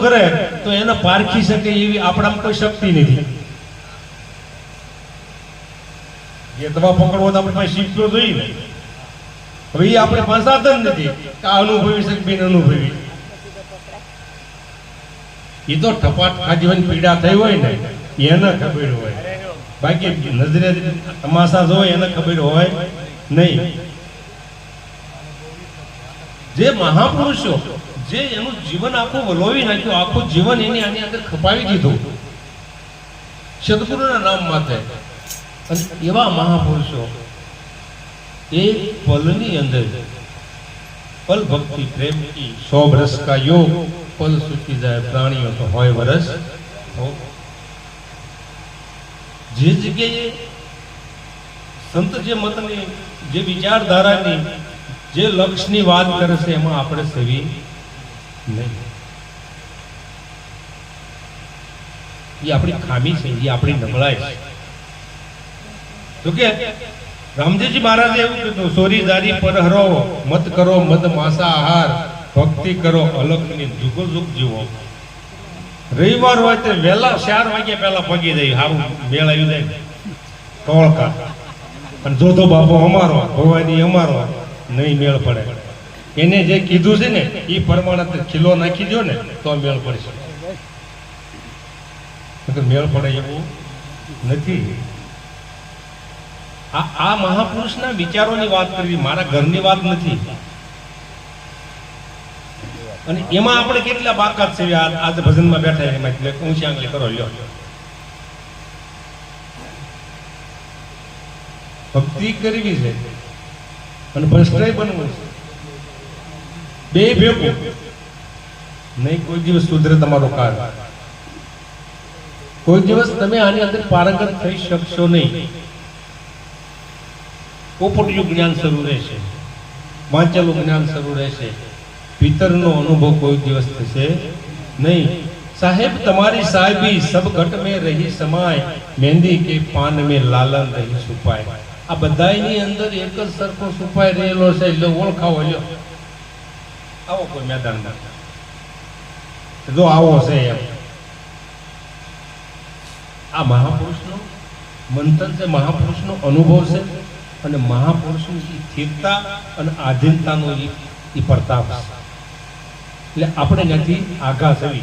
કરે તો એને પારખી આપણી એ સાધન નથી અનુભવી શકે બિન અનુભવી. એ તો ટપાટ હોય પીડા થઈ હોય ને, એને ખબર હોય. બાકી નજરે તમાશા જોય એને ખબર હોય નહીં. જે મહાપુરુષો જે એનું જીવન આખું વલોવી નાખ્યું, આખું જીવન એની આની અંદર ખપાવી દીધું. સદગુરુના નામ માથે. અને એવા મહાપુરુષો, એ પલની અંદર પલ ભક્તિ, પ્રેમ કી સો વર્ષ કા યોગ, પલ સુખી જાય, પ્રાણીઓ તો હોય વરસ. જે જગ્યાએ સંત જે મતની, જે વિચારધારાની જે લક્ષની વાત કરે છે એમાં આપણે સેવી નહીં. એ આપણી ખામી છે, એ આપણી નબળાઈ છે. તો કે રામજીજી મહારાજે એવું કીધું, સોરી દારી પર હરો, મત કરો, મદ માસા આહાર, ભક્તિ કરો, અલગની જુગો જુગ જીવો. રવિવાર હોય તે વહેલા ચાર વાગ્યા પહેલા પગી જાય સારું મેળાવી જાય. ટોળકા. અને જોધો બાપો અમારો ભવાની અમારો. નહીં મેળ પડે. એને જે કીધું છે ને એ પ્રમાણે ખીલો નાખી દો ને, તો મેળ પડશે મેળ પડે એવું નથી. આ આ મહાપુરુષના વિચારોની વાત કરવી મારા ઘરની વાત નથી. અને એમાં આપણે કેટલા બાકાત છે? આજે ભજનમાં બેઠા એમાં, એટલે ઊંચી આંગળી કરો, લ્યો. ભક્તિ કરવી છે. અને ભ્રષ્ટાય બનવું બે ભેગું. નહીં, કોઈ દિવસ સુધરે તમારો કાર કોઈ દિવસ તમે આની અંદર પારંગત થઈ શકશો નહીં. પોપટિયું જ્ઞાન શરૂ રહેશે. વાંચેલું જ્ઞાન શરૂ રહેશે. પિતરનો અનુભવ કોઈ દિવસ થશે નહીં. સાહેબ, તમારી સાહેબી સબ ઘટ में રહી સમાય. મહેંદી કે પાન મેં લાલન રહી છુપાય. આ બધાની અંદર એક જ સરખો સુપાઈ રહેલો છે, એટલે ઓળખાવો, લ્યો. આવો કોઈ મેદાન જો આવો છે એમ. આ મહાપુરુષનો મંથન છે, મહાપુરુષનો અનુભવ છે અને મહાપુરુષની સ્થિરતા અને આધીનતાનો એ પ્રતાપ છે. એટલે આપણે ત્યાંથી આઘા થવી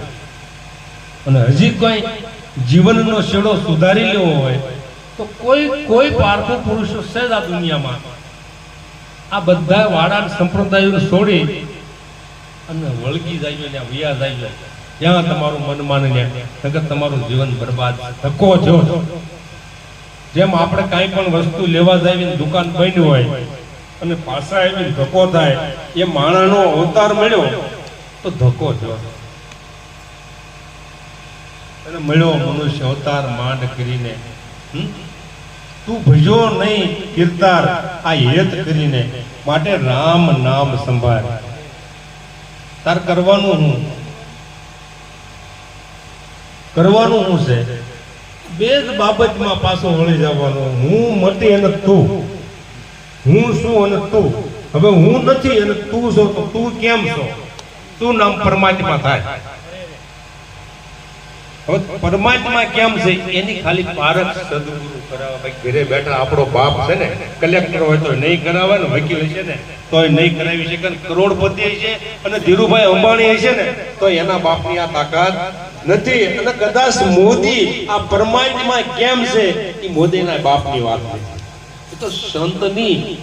અને હજી કોઈ જીવનનો છેડો સુધારી લેવો હોય તો કોઈ કોઈ પારખું પુરુષ છે જ આ દુનિયામાં. આ બધા વાડા સંપ્રદાયોને છોડી અને વળગી જાય ને વ્યા જાય ત્યાં તમારું મન માને નગર તમારું જીવન બરબાદ ધક્કો જો જેમ આપણે કાંઈ પણ વસ્તુ લેવા જાય દુકાન બંધ હોય અને પાછા આવીને ધક્કો થાય, એ માણાનો અવતાર મળ્યો, તો ધક્કો જો અને મળ્યો મનુષ્ય અવતાર માંડ કરીને? તું ભજો નહીં, કીર્તાર. આ હેત કરીને. માટે રામ નામ સંભાળ. તાર કરવાનું હું? કરવાનું હું છે? બે જ બાબતમાં પાછો વળી જવાનો. હું મટી અને તું. હું શું અને તું. હવે હું નથી અને તું છો તો તું કેમ છો? તું નામ પરમાત્મા થાય. હવે પરમાત્મા કેમ છે? એની ખાલી પારખ સદગુરુ કરાવે ભાઈ, ઘરે બેઠા આપણો બાપ છે ને, કલેક્ટર હોય તો નહીં કરાવે ને, વકીલ છે ને, તોય નહીં કરાવી શકે કરોડપતિ છે અને ધીરુભાઈ અંબાણી છે ને, તો એના બાપની આ તાકાત નથી. અને કદાચ મોદી આ પરમાત્મા કેમ છે, એ મોદીના બાપની વાત નથી તો સંતની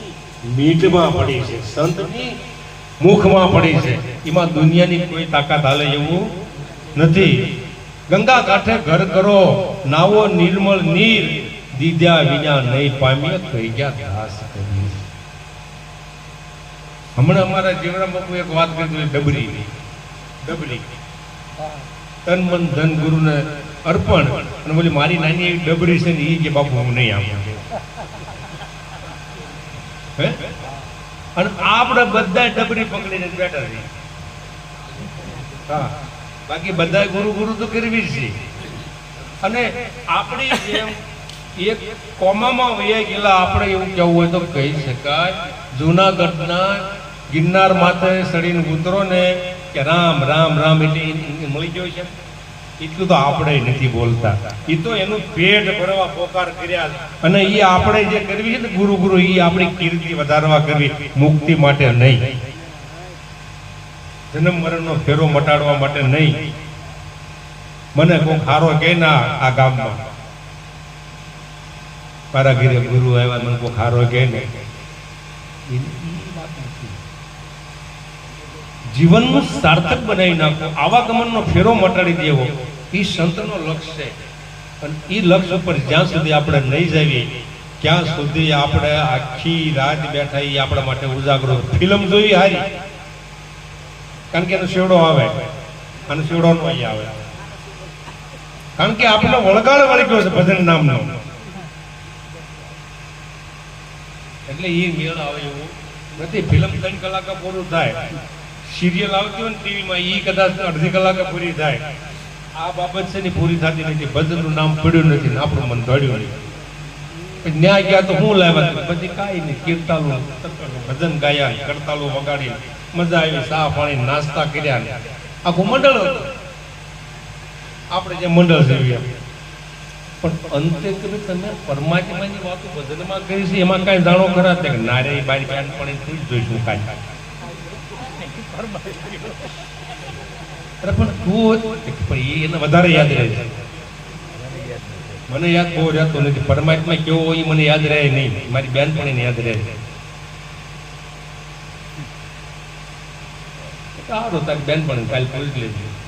મીઠમાં પડી છે. સંતની મુખમાં પડી છે. એમાં દુનિયાની કોઈ તાકાત હાલે એવું નથી. ગંગા કાંઠે ઘર કરો, નાવો નિર્મળ નીર. દીદ્યા વિના નહીં પામ્યા, થઈ ગયા ઘાસ કરી. હમણાં અમારા જીવના બાપુ એક વાત કરી ડબરી. ડબરી. તન મન ધન ગુરુને અર્પણ. અને બોલી, મારી નાની એવી ડબરી છે ને એ કે બાપુ હું નહીં આપું. અને આપણે બધા ડબરી પકડીને બેઠા છીએ હા. બાકી બધા ગુરુ ગુરુ તો કરવી છે. અને આપણી જેમ એક કોમામાં વયા ગયેલા આપણે એવું કહેવું હોય તો કહી શકાય, જુનાગઢના ગિરનાર માથે સડીને ઉતરો ને કે રામ રામ રામ એટલે મળી ગયો છે. એટલું તો આપણે નથી બોલતા. એ તો એનું પેટ ભરવા પોકાર કર્યા અને એ આપણે જે કરવી છે ને ગુરુ ગુરુ એ આપણી કીર્તિ વધારવા કરવી, મુક્તિ માટે નહીં. જન્મ મરણનો ફેરો મટાડવા માટે નહીં. મને કોઈ હારો કે ના આ ગામમાં. મારા ઘરે ગુરુ આવ્યા, મને કોઈ હારો કે ને. જીવનનું સાર્થક બનાવી નાખો આવાગમનનો ફેરો મટાડી દેવો. એ સંતનો લક્ષ્ય છે. અને એ લક્ષ્ય ઉપર જ્યાં સુધી આપણે નહીં જઈએ ત્યાં સુધી આપણે આખી રાત બેઠા એ આપણા માટે ઉજાગરો. ફિલ્મ જોઈ હારી? કારણ કે એનો શેવડો આવે. અને શેવડો નો અહીં આવે. કારણ કે આપણને વળગાડ ગયો છે ભજન નામનો. એટલે એ મેળ આવે એવું નથી. ફિલ્મ ત્રણ કલાક પૂરું થાય. સિરિયલ આવતી હોય ને ટીવીમાં એ કદાચ અડધી કલાકે પૂરી થાય. આ બાબત છે ને પૂરી થતી નથી. ભજનનું નામ પડ્યું નથી ને આપણું મન દોડ્યું નહીં ન્યાય ગયા તો હું લાવ્યા? પછી કાંઈ નહીં. કીર્તાલું ભજન ગાયા, કરતાલું વગાડી મજા આવી ચા પાણી, નાસ્તા કર્યા આખું મંડળ હતું. આપણે જે મંડળ જેવી પણ અંતે તમે તમે પરમાત્માની વાતો ભજનમાં કરી છે, એમાં કાંઈ જાણો ખરા તે નારે બારી બેન પણ તું જ જોઈશું કાંઈ. અરે પણ તું એને વધારે યાદ રહે છે. મને યાદ બહુ રહેતો નથી. પરમાત્મા કેવો હોય મને યાદ રહે નહીં. મારી બેન પણ યાદ રહે સારું તારી બેન પણ કાલ પૂરી લેજો.